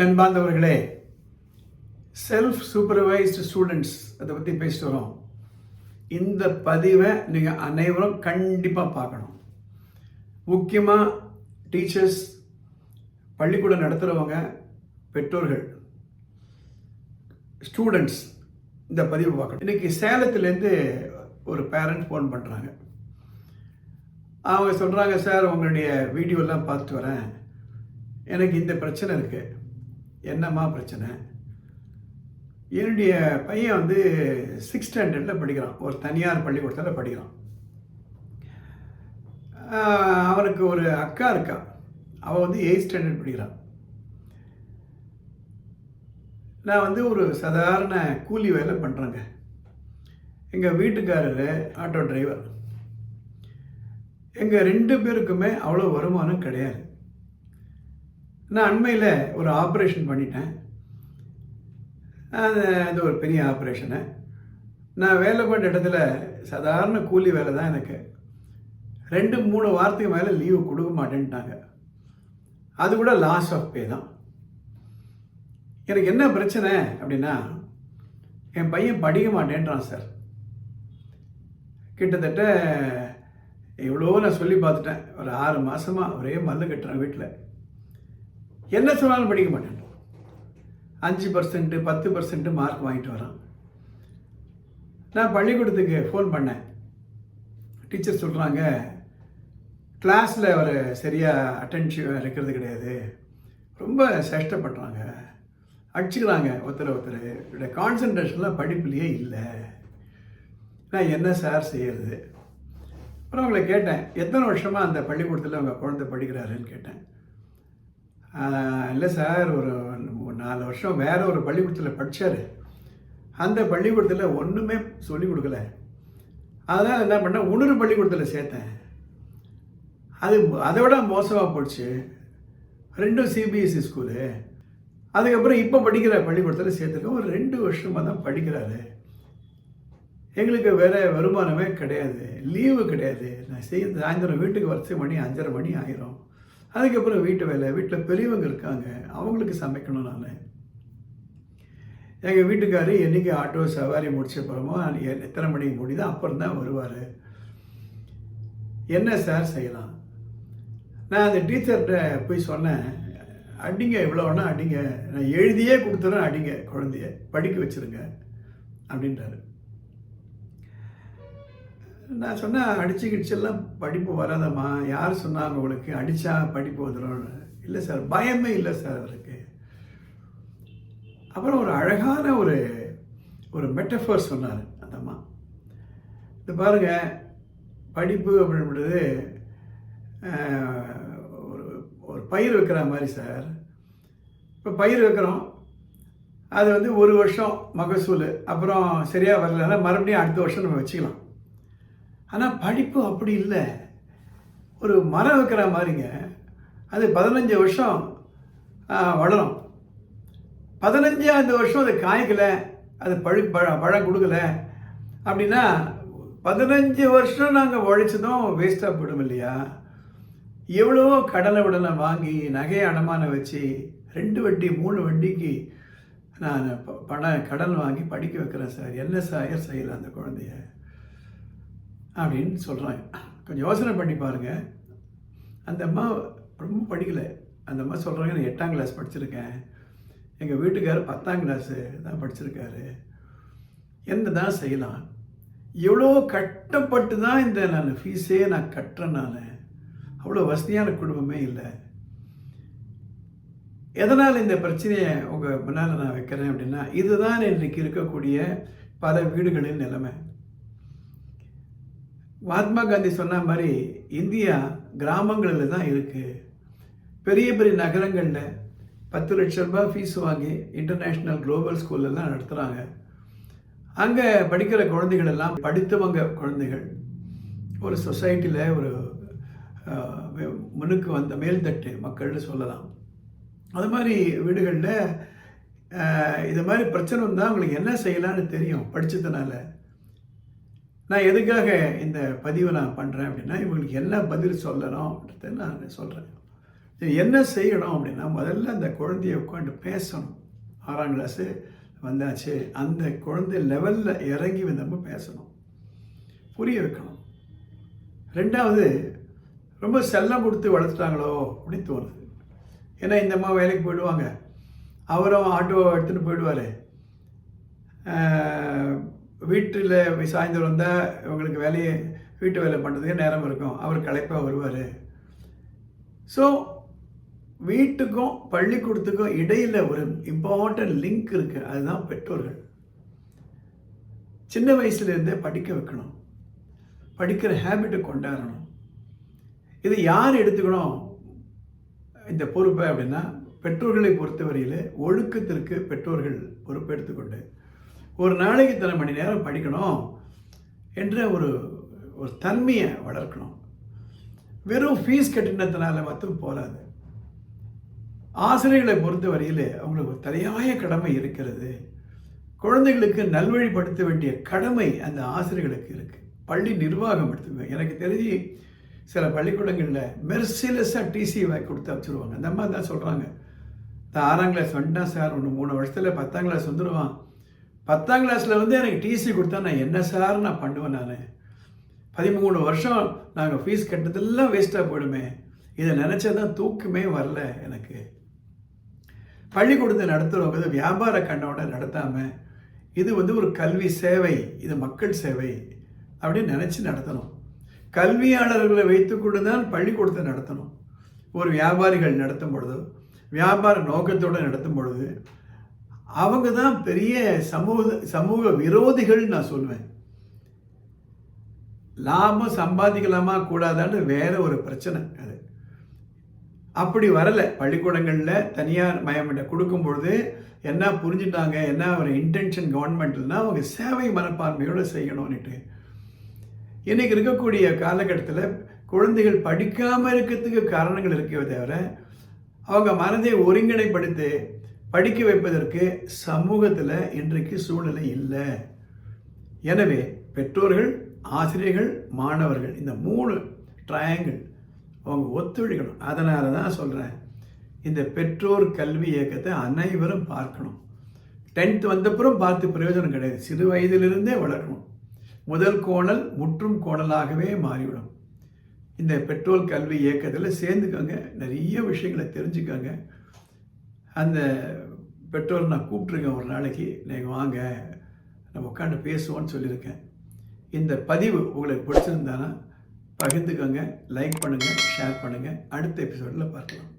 நண்பாந்தவர்களே self supervised students அதை பற்றி பேசிட்டு வரோம். இந்த பதிவை நீங்கள் அனைவரும் கண்டிப்பாக பார்க்கணும். முக்கியமாக டீச்சர்ஸ் பள்ளிக்கூடம் நடத்துகிறவங்க பெற்றோர்கள் ஸ்டூடெண்ட்ஸ் இந்த பதிவை பார்க்கணும். இன்றைக்கி சேலத்துலேருந்து ஒரு பேரண்ட் ஃபோன் பண்ணுறாங்க அவங்க சொல்கிறாங்க சார் உங்களுடைய வீடியோலாம் பார்த்துட்டு வரேன். எனக்கு இந்த பிரச்சனை இருக்குது என்னம்மா பிரச்சனை? என்னுடைய பையன் வந்து சிக்ஸ் ஸ்டாண்டர்டில் படிக்கிறான். ஒரு தனியார் பள்ளிக்கூடத்தில் படிக்கிறான். அவனுக்கு ஒரு அக்கா இருக்கா. அவள் வந்து எயிட் ஸ்டாண்டர்ட் படிக்கிறான் நான் வந்து ஒரு சாதாரண கூலி வேலை பண்ணுறேங்க எங்கள் வீட்டுக்காரர் ஆட்டோ டிரைவர் எங்கள் ரெண்டு பேருக்குமே அவ்வளோ வருமானம் கிடையாது. நான் அண்மையில் ஒரு ஆப்ரேஷன் பண்ணிட்டேன். அது அது ஒரு பெரிய ஆப்ரேஷனு நான் வேலை பண்ண இடத்துல சாதாரண கூலி வேலை தான் எனக்கு. ரெண்டு மூணு வாரத்துக்கு மேலே லீவு கொடுக்க மாட்டேன்ட்டாங்க. அது கூட லாஸ் ஆஃப் பே தான். எனக்கு என்ன பிரச்சனை அப்படின்னா என் பையன் படிக்க மாட்டேன்றான் சார். கிட்டத்தட்ட எவ்வளோ நான் சொல்லி பார்த்துட்டேன். ஒரு ஆறு மாதமாக ஒரே மல்லு கட்டுறேன் வீட்டில் என்ன சொன்னாலும் படிக்க மாட்டேன். அஞ்சு பர்சன்ட்டு பத்து பர்சன்ட்டு மார்க் வாங்கிட்டு வரான். நான் பள்ளிக்கூடத்துக்கு ஃபோன் பண்ணேன். டீச்சர் சொல்கிறாங்க கிளாஸில் அவர் சரியாக அட்டென்ஷன் இருக்கிறது கிடையாது. ரொம்ப சேஷ்டப்படுறாங்க. அடிச்சுக்கிறாங்க ஒருத்தர் ஒருத்தர். இவருடைய கான்சன்ட்ரேஷன்லாம் படிப்புலேயே இல்லை. நான் என்ன சார் செய்யறது? அப்புறம் அவங்கள கேட்டேன் எத்தனை வருஷமாக அந்த பள்ளிக்கூடத்தில் உங்கள் குழந்தை படிக்கிறாருன்னு கேட்டேன். இல்லை சார் ஒரு நாலு வருஷம் வேறு ஒரு பள்ளிக்கூடத்தில் படித்தார் அந்த பள்ளிக்கூடத்தில் ஒன்றுமே சொல்லிக் கொடுக்கல. அதனால் என்ன பண்ணேன் உணர்வு பள்ளிக்கூடத்தில் சேர்த்தேன். அது அதை விட மோசமாக போச்சு. ரெண்டும் சிபிஎஸ்சி ஸ்கூலு அதுக்கப்புறம் இப்போ படிக்கிற பள்ளிக்கூடத்தில் சேர்த்துருக்கோம் ஒரு ரெண்டு வருஷமாக தான் படிக்கிறாரு. எங்களுக்கு வேறு வருமானமே கிடையாது. லீவு கிடையாது. நான் செய்ய சாயந்தரம் வீட்டுக்கு வரச்சு மணி அஞ்சரை மணி ஆயிரும். அதுக்கப்புறம் வீட்டு வேலை வீட்டில் பெரியவங்க இருக்காங்க அவங்களுக்கு சமைக்கணும் நான். எங்கள் வீட்டுக்காரு என்றைக்கு ஆட்டோ சவாரி முடிச்ச அப்புறமா எத்தனை மணிக்கு முடியுதோ அப்புறம் தான் வருவார். என்ன சார் செய்யலாம்? நான் அந்த டீச்சர்கிட்ட போய் சொன்னேன் அடிங்க இவ்வளோன்னா அடிங்க. நான் எழுதியே கொடுத்துறேன் அடிங்க குழந்தைய படிக்க வச்சிருங்க அப்படின்றாரு. நான் சொன்னேன் அடிச்சு கிடிச்செல்லாம் படிப்பு வராதம்மா. யார் சொன்னாங்க உங்களுக்கு அடித்தா படிப்பு வந்துடும் இல்லை சார் பயமே இல்லை சார் அவருக்கு. அப்புறம் ஒரு அழகான ஒரு ஒரு மெட்டஃபர் சொன்னார் அந்த அம்மா. இது பாருங்கள் படிப்பு அப்படின்றது ஒரு ஒரு பயிர் வைக்கிற மாதிரி சார். இப்போ பயிர் வைக்கிறோம். அது வந்து ஒரு வருஷம் மகசூல். அப்புறம் சரியாக வரலன்னா மறுபடியும் அடுத்த வருஷம் நம்ம வச்சுக்கலாம். ஆனால் படிப்பு அப்படி இல்லை. ஒரு மரம் வைக்கிற மாதிரிங்க. அது பதினஞ்சு வருஷம் வளரும். பதினஞ்சாவது வருஷம் அது காய்க்கலை. அது பழு பழ பழம் கொடுக்கல. அப்படின்னா பதினஞ்சு வருஷம் நாங்கள் உழைச்சதும் வேஸ்ட்டாக போயிடும் இல்லையா? எவ்வளவோ கடலை உடலை வாங்கி நகையை அடமானம் வச்சு ரெண்டு வட்டி மூணு வட்டிக்கு நான் ப- பணம் கடன் வாங்கி படிக்க வைக்கிறேன் சார். என்ன சார் செய்யலாம் அந்த குழந்தைய? அப்படின்னு சொல்கிறாங்க கொஞ்சம் யோசனை பண்ணி பாருங்கள் அந்த அம்மா ரொம்ப படிக்கலை. அந்த அம்மா சொல்கிறாங்க நான் எட்டாம் கிளாஸ் படிச்சிருக்கேன். எங்கள் வீட்டுக்காரர் பத்தாம் கிளாஸு தான் படிச்சிருக்காரு. என்ன தான் செய்யலாம்? எவ்வளோ கட்டப்பட்டு தான் இந்த நான் ஃபீஸே நான் கட்டுறேன் நான். அவ்வளோ வசதியான குடும்பமே இல்லை. எதனால் இந்த பிரச்சனையை உங்கள் முன்னால் நான் வைக்கிறேன் அப்படின்னா இதுதான் இன்றைக்கு இருக்கக்கூடிய பல வீடுகளின் நிலைமை. மகாத்மா காந்தி சொன்ன மாதிரி இந்தியா கிராமங்களில் தான் இருக்குது பெரிய பெரிய நகரங்களில் பத்து லட்ச ரூபாய் ஃபீஸ் வாங்கி இன்டர்நேஷ்னல் குளோபல் ஸ்கூல்லலாம் நடத்துகிறாங்க அங்கே படிக்கிற குழந்தைகள் எல்லாம் படித்தவங்க குழந்தைகள். ஒரு சொசைட்டியில் ஒரு முன்னுக்கு வந்த மேல்தட்டு மக்கள்னு சொல்லலாம். அது மாதிரி வீடுகளில் இது மாதிரி பிரச்சனை வந்தால் அவங்களுக்கு என்ன செய்யலான்னு தெரியும் படித்ததுனால நான் எதுக்காக இந்த பதிவை நான் பண்ணுறேன் அப்படின்னா இவங்களுக்கு என்ன பதில் சொல்லணும் அப்படின்றத நான் சொல்கிறேன் என்ன செய்யணும் அப்படின்னா முதல்ல அந்த குழந்தைய உட்காந்து பேசணும். ஆறாம் கிளாஸு வந்தாச்சு. அந்த குழந்தை லெவலில் இறங்கி வந்து நம்ம பேசணும். புரிய வைக்கணும். ரெண்டாவது ரொம்ப செல்லம் கொடுத்து வளர்த்துட்டாங்களோ அப்படின்னு தோணுது. ஏன்னா இந்த அம்மா வேலைக்கு போயிடுவாங்க. அவரும் ஆட்டோ எடுத்துகிட்டு போயிடுவார். வீட்டில் சாயந்தரம் வந்தால் இவங்களுக்கு வேலையை வீட்டு வேலை பண்ணுறதுக்கே நேரம் இருக்கும். அவர் களைப்பாக வருவார். ஸோ வீட்டுக்கும் பள்ளிக்கூடத்துக்கும் இடையில் ஒரு இம்பார்ட்டன்ட் லிங்க் இருக்குது அதுதான் பெற்றோர்கள். சின்ன வயசுலேருந்தே படிக்க வைக்கணும். படிக்கிற ஹேபிட்டை கொண்டாடணும். இது யார் எடுத்துக்கணும்? இந்த பொறுப்பை அப்படின்னா பெற்றோர்களை பொறுத்தவரையில் ஒழுக்கத்திற்கு பெற்றோர்கள் பொறுப்பு எடுத்துக்கொண்டு ஒரு நாளைக்கு இத்தனை மணி நேரம் படிக்கணும் என்ற ஒரு ஒரு தன்மையை வளர்க்கணும். வெறும் ஃபீஸ் கட்டினத்தினால மட்டும் போகாது ஆசிரியர்களை பொறுத்த வரையில் அவங்களுக்கு ஒரு தலையாய கடமை இருக்கிறது. குழந்தைகளுக்கு நல்வழிப்படுத்த வேண்டிய கடமை அந்த ஆசிரியர்களுக்கு இருக்குது பள்ளி நிர்வாகம் எடுத்துக்கோங்க. எனக்கு தெரிஞ்சு சில பள்ளிக்கூடங்களில் மெர்சிலஸாக டிசி வாங்கி கொடுத்து வச்சுருவாங்க அந்த மாதிரி தான் சொல்கிறாங்க இந்த ஆறாம் கிளாஸ் வந்துட்டான் சார். ஒன்று மூணு வருஷத்தில் பத்தாம் கிளாஸ் வந்துடுவான் பத்தாம் கிளாஸில் வந்து எனக்கு டிசி கொடுத்தா நான் என்ன சார் நான் பண்ணுவேன் நான்? பதிமூணு வருஷம் நாங்கள் ஃபீஸ் கட்டதெல்லாம் வேஸ்ட்டாக போயிடுமே. இதை நினச்சா தான் தூக்கமே வரல எனக்கு. பள்ளிக்கூடத்தை நடத்துகிறவங்க வியாபார கண்ணோட நடத்தாமல் இது வந்து ஒரு கல்வி சேவை இது மக்கள் சேவை அப்படின்னு நினச்சி நடத்தணும். கல்வியாளர்களை வைத்துக்கொண்டு தான் பள்ளிக்கூடத்தை நடத்தணும். ஒரு வியாபாரிகள் நடத்தும் பொழுது வியாபார நோக்கத்தோடு நடத்தும் பொழுது அவங்க தான் பெரிய சமூக சமூக விரோதிகள் நான் சொல்லுவேன் லாபம் சம்பாதிக்கலாமா கூடாதான்னு வேற ஒரு பிரச்சனை அது. அப்படி வரலை. பள்ளிக்கூடங்களில் தனியார் மயமிட்ட கொடுக்கும் பொழுது என்ன புரிஞ்சுட்டாங்க என்ன ஒரு இன்டென்ஷன் கவர்மெண்ட்னா அவங்க சேவை மனப்பான்மையோடு செய்யணும்னுட்டு. இன்றைக்கி இருக்கக்கூடிய காலகட்டத்தில் குழந்தைகள் படிக்காமல் இருக்கிறதுக்கு காரணங்கள் இருக்கவே தவிர அவங்க மனதை ஒருங்கிணைப்படுத்தி படிக்க வைப்பதற்கு சமூகத்தில் இன்றைக்கு சூழ்நிலை இல்லை. எனவே பெற்றோர்கள் ஆசிரியர்கள் மாணவர்கள் இந்த மூணு ட்ரையாங்கிள் அவங்க ஒத்துழைக்கணும். அதனால தான் சொல்கிறேன் இந்த பெற்றோர் கல்வி இயக்கத்தை அனைவரும் பார்க்கணும். டென்த் வந்தப்புறம் பார்த்து பிரயோஜனம் கிடையாது. சிறு வயதிலிருந்தே வளரணும் முதல் கோணல் முற்றும் கோணலாகவே மாறிவிடும். இந்த பெட்ரோல் கல்வி இயக்கத்தில் சேர்ந்துக்கோங்க. நிறைய விஷயங்களை தெரிஞ்சுக்கோங்க. அந்த பெற்றோர் நான் கூப்பிட்ருக்கேன் ஒரு நாளைக்கு. நீங்கள் வாங்க நம்ம உட்காந்து பேசுவோன்னு சொல்லியிருக்கேன். இந்த பதிவு உங்களுக்கு பிடிச்சிருந்தானா பகிர்ந்துக்கோங்க லைக் பண்ணுங்கள் ஷேர் பண்ணுங்கள் அடுத்த எபிசோடில் பார்க்கலாம்.